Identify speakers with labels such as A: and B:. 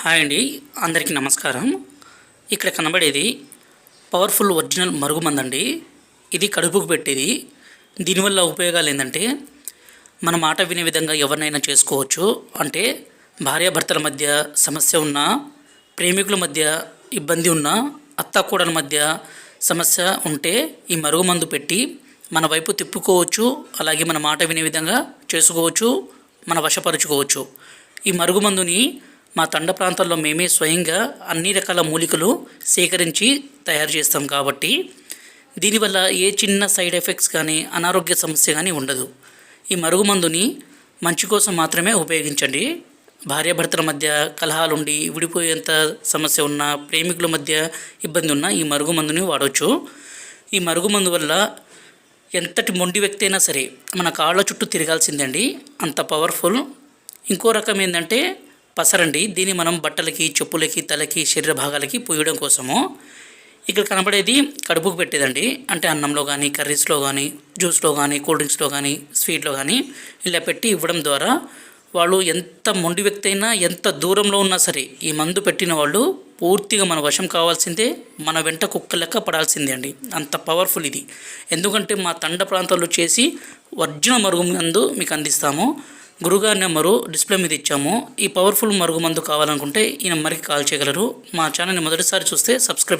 A: Hi అండి. అందరికీ నమస్కారం. ఇక్కడ కనబడేది పవర్ఫుల్ ఒరిజినల్ మరుగుమందండి. ఇది కడుపుకు పెట్టేది. దీనివల్ల ఉపయోగాలు ఏంటంటే మన మాట వినే విధంగా ఎవరినైనా చేసుకోవచ్చు. అంటే భార్యాభర్తల మధ్య సమస్య ఉన్నా ప్రేమికుల మధ్య ఇబ్బంది ఉన్నా అత్తాకూడల మధ్య సమస్య ఉంటే ఈ మరుగుమందు పెట్టి మన వైపు తిప్పుకోవచ్చు. అలాగే మన మాట వినే విధంగా చేసుకోవచ్చు. మన వశపరుచుకోవచ్చు. ఈ మరుగుమందుని మా తండ ప్రాంతాల్లో మేమే స్వయంగా అన్ని రకాల మూలికలు సేకరించి తయారు చేస్తాం కాబట్టి దీనివల్ల ఏ చిన్న సైడ్ ఎఫెక్ట్స్ కానీ అనారోగ్య సమస్య కానీ ఉండదు. ఈ మరుగుమందుని మంచి కోసం మాత్రమే ఉపయోగించండి. భార్యాభర్తల మధ్య కలహాలుండి విడిపోయేంత సమస్య ఉన్న ప్రేమికుల మధ్య ఇబ్బంది ఉన్న ఈ మరుగుమందుని వాడవచ్చు ఈ మరుగుమందు వల్ల ఎంతటి మొండి వ్యక్తి అయినా సరే మన కాళ్ళ చుట్టూ తిరగాల్సిందండి. అంత పవర్ఫుల్. ఇంకో రకం ఏంటంటే పసరండి. దీన్ని మనం బట్టలకి చెప్పులకి తలకి శరీర భాగాలకి పూయడం కోసము. ఇక్కడ కనబడేది కడుపుకు పెట్టేదండి. అంటే అన్నంలో కానీ కర్రీస్లో కానీ జ్యూస్లో కానీ కూల్ డ్రింక్స్లో కానీ స్వీట్లో కానీ ఇలా పెట్టి ఇవ్వడం ద్వారా వాళ్ళు ఎంత మొండి వ్యక్తి అయినా ఎంత దూరంలో ఉన్నా సరే ఈ మందు పెట్టిన వాళ్ళు పూర్తిగా మన వశం కావాల్సిందే మన వెంట కుక్క లెక్క పడాల్సిందే అండి. అంత పవర్ఫుల్ ఇది. ఎందుకంటే మా తండ ప్రాంతాల్లో చేసి ఒరిజినల్ మరుగు మందు మీకు అందిస్తాము. గురుగారి నెంబరు డిస్ప్లే మీద ఇచ్చాము. ఈ పవర్ఫుల్ మరుగు మందు కావాలనుకుంటే ఈ నెంబర్కి కాల్ చేయగలరు. మా ఛానల్ని మొదటిసారి చూస్తే సబ్స్క్రైబ్